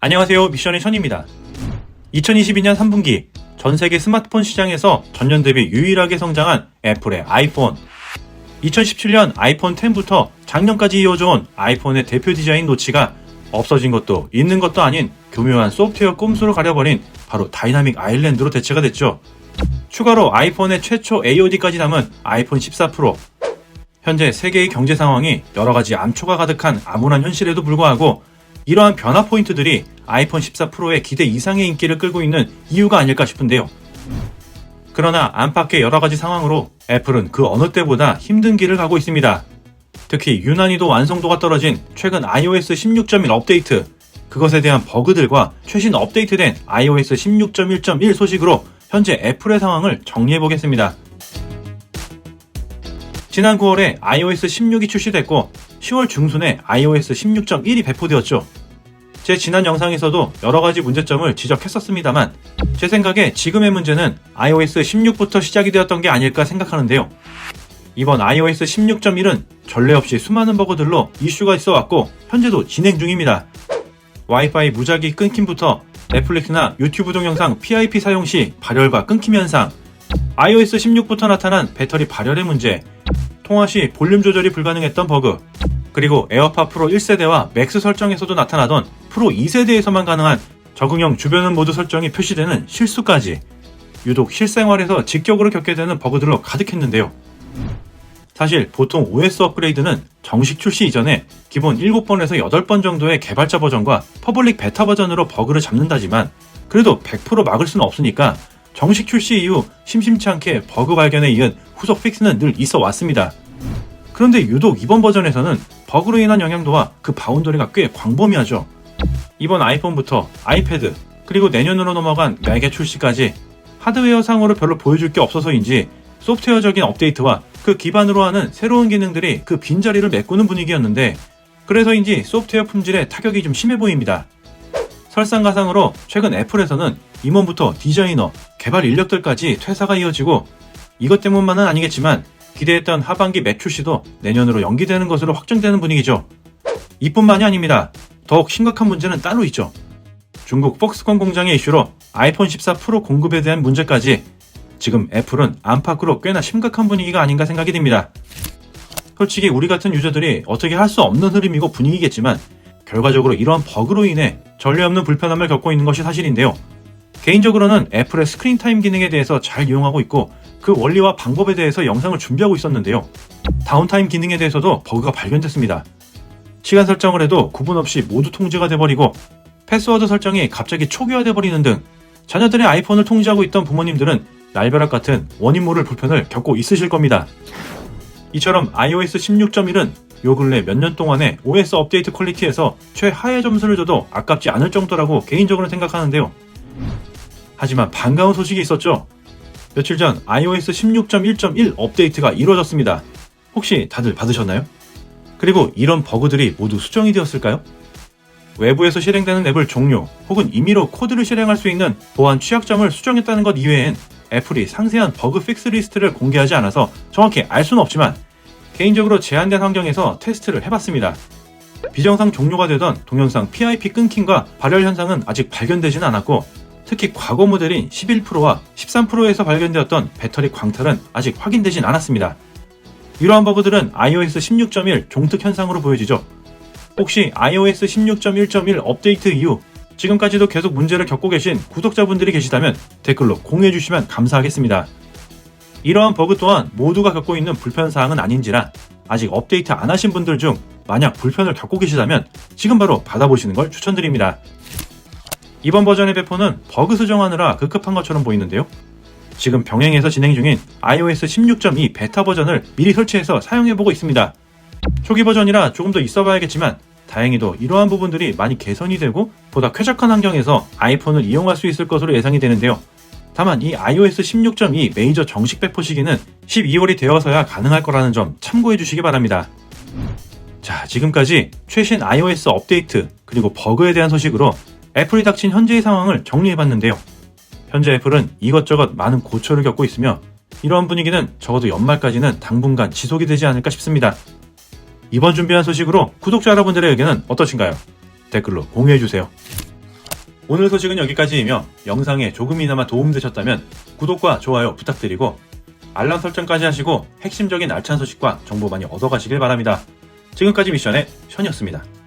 안녕하세요. 미션의 션입니다. 2022년 3분기 전 세계 스마트폰 시장에서 전년 대비 유일하게 성장한 애플의 아이폰. 2017년 아이폰 10부터 작년까지 이어져온 아이폰의 대표 디자인 노치가 없어진 것도 있는 것도 아닌 교묘한 소프트웨어 꼼수로 가려버린 바로 다이나믹 아일랜드로 대체가 됐죠. 추가로 아이폰의 최초 AOD까지 담은 아이폰 14 프로. 현재 세계의 경제 상황이 여러 가지 암초가 가득한 암울한 현실에도 불구하고 이러한 변화 포인트들이 아이폰 14 프로의 기대 이상의 인기를 끌고 있는 이유가 아닐까 싶은데요. 그러나 안팎의 여러 가지 상황으로 애플은 그 어느 때보다 힘든 길을 가고 있습니다. 특히 유난히도 완성도가 떨어진 최근 iOS 16.1 업데이트, 그것에 대한 버그들과 최신 업데이트된 iOS 16.1.1 소식으로 현재 애플의 상황을 정리해 보겠습니다. 지난 9월에 iOS 16이 출시됐고 10월 중순에 iOS 16.1이 배포되었죠. 제 지난 영상에서도 여러 가지 문제점을 지적했었습니다만 제 생각에 지금의 문제는 iOS 16부터 시작이 되었던 게 아닐까 생각하는데요. 이번 iOS 16.1은 전례 없이 수많은 버그들로 이슈가 있어 왔고 현재도 진행 중입니다. 와이파이 무작위 끊김부터 넷플릭스나 유튜브 동영상 PIP 사용 시 발열과 끊김 현상, iOS 16부터 나타난 배터리 발열의 문제, 통화 시 볼륨 조절이 불가능했던 버그, 그리고 에어팟 프로 1세대와 맥스 설정에서도 나타나던 프로 2세대에서만 가능한 적응형 주변음 모드 설정이 표시되는 실수까지 유독 실생활에서 직격으로 겪게 되는 버그들로 가득했는데요. 사실 보통 OS 업그레이드는 정식 출시 이전에 기본 7번에서 8번 정도의 개발자 버전과 퍼블릭 베타 버전으로 버그를 잡는다지만 그래도 100% 막을 수는 없으니까 정식 출시 이후 심심치 않게 버그 발견에 이은 후속 픽스는 늘 있어 왔습니다. 그런데 유독 이번 버전에서는 버그로 인한 영향도와 그 바운더리가 꽤 광범위하죠. 이번 아이폰부터 아이패드, 그리고 내년으로 넘어간 맥의 출시까지 하드웨어 상으로 별로 보여줄 게 없어서인지 소프트웨어적인 업데이트와 그 기반으로 하는 새로운 기능들이 그 빈자리를 메꾸는 분위기였는데 그래서인지 소프트웨어 품질에 타격이 좀 심해 보입니다. 설상가상으로 최근 애플에서는 임원부터 디자이너, 개발 인력들까지 퇴사가 이어지고 이것 때문만은 아니겠지만 기대했던 하반기 맥 출시도 내년으로 연기되는 것으로 확정되는 분위기죠. 이뿐만이 아닙니다. 더욱 심각한 문제는 따로 있죠. 중국 폭스콘 공장의 이슈로 아이폰 14 프로 공급에 대한 문제까지 지금 애플은 안팎으로 꽤나 심각한 분위기가 아닌가 생각이 듭니다. 솔직히 우리 같은 유저들이 어떻게 할 수 없는 흐름이고 분위기겠지만 결과적으로 이러한 버그로 인해 전례 없는 불편함을 겪고 있는 것이 사실인데요. 개인적으로는 애플의 스크린 타임 기능에 대해서 잘 이용하고 있고 그 원리와 방법에 대해서 영상을 준비하고 있었는데요. 다운타임 기능에 대해서도 버그가 발견됐습니다. 시간 설정을 해도 구분 없이 모두 통제가 돼버리고 패스워드 설정이 갑자기 초기화돼 버리는 등 자녀들의 아이폰을 통제하고 있던 부모님들은 날벼락 같은 원인 모를 불편을 겪고 있으실 겁니다. 이처럼 iOS 16.1은 요 근래 몇 년 동안의 OS 업데이트 퀄리티에서 최하의 점수를 줘도 아깝지 않을 정도라고 개인적으로 생각하는데요. 하지만 반가운 소식이 있었죠. 며칠 전 iOS 16.1.1 업데이트가 이루어졌습니다. 혹시 다들 받으셨나요? 그리고 이런 버그들이 모두 수정이 되었을까요? 외부에서 실행되는 앱을 종료 혹은 임의로 코드를 실행할 수 있는 보안 취약점을 수정했다는 것 이외엔 애플이 상세한 버그 픽스 리스트를 공개하지 않아서 정확히 알 수는 없지만 개인적으로 제한된 환경에서 테스트를 해봤습니다. 비정상 종료가 되던 동영상 PIP 끊김과 발열 현상은 아직 발견되지는 않았고 특히 과거 모델인 11%와 13%에서 발견되었던 배터리 광탈은 아직 확인되진 않았습니다. 이러한 버그들은 iOS 16.1 종특 현상으로 보여지죠. 혹시 iOS 16.1.1 업데이트 이후 지금까지도 계속 문제를 겪고 계신 구독자분들이 계시다면 댓글로 공유해 주시면 감사하겠습니다. 이러한 버그 또한 모두가 겪고 있는 불편사항은 아닌지라 아직 업데이트 안 하신 분들 중 만약 불편을 겪고 계시다면 지금 바로 받아보시는 걸 추천드립니다. 이번 버전의 배포는 버그 수정하느라 급급한 것처럼 보이는데요. 지금 병행해서 진행 중인 iOS 16.2 베타 버전을 미리 설치해서 사용해보고 있습니다. 초기 버전이라 조금 더 있어봐야겠지만 다행히도 이러한 부분들이 많이 개선이 되고 보다 쾌적한 환경에서 아이폰을 이용할 수 있을 것으로 예상이 되는데요. 다만 이 iOS 16.2 메이저 정식 배포 시기는 12월이 되어서야 가능할 거라는 점 참고해 주시기 바랍니다. 자, 지금까지 최신 iOS 업데이트 그리고 버그에 대한 소식으로 애플이 닥친 현재의 상황을 정리해 봤는데요. 현재 애플은 이것저것 많은 고초를 겪고 있으며 이러한 분위기는 적어도 연말까지는 당분간 지속이 되지 않을까 싶습니다. 이번 준비한 소식으로 구독자 여러분들의 의견은 어떠신가요? 댓글로 공유해주세요. 오늘 소식은 여기까지이며 영상에 조금이나마 도움되셨다면 구독과 좋아요 부탁드리고 알람 설정까지 하시고 핵심적인 알찬 소식과 정보 많이 얻어가시길 바랍니다. 지금까지 미션의 션이었습니다.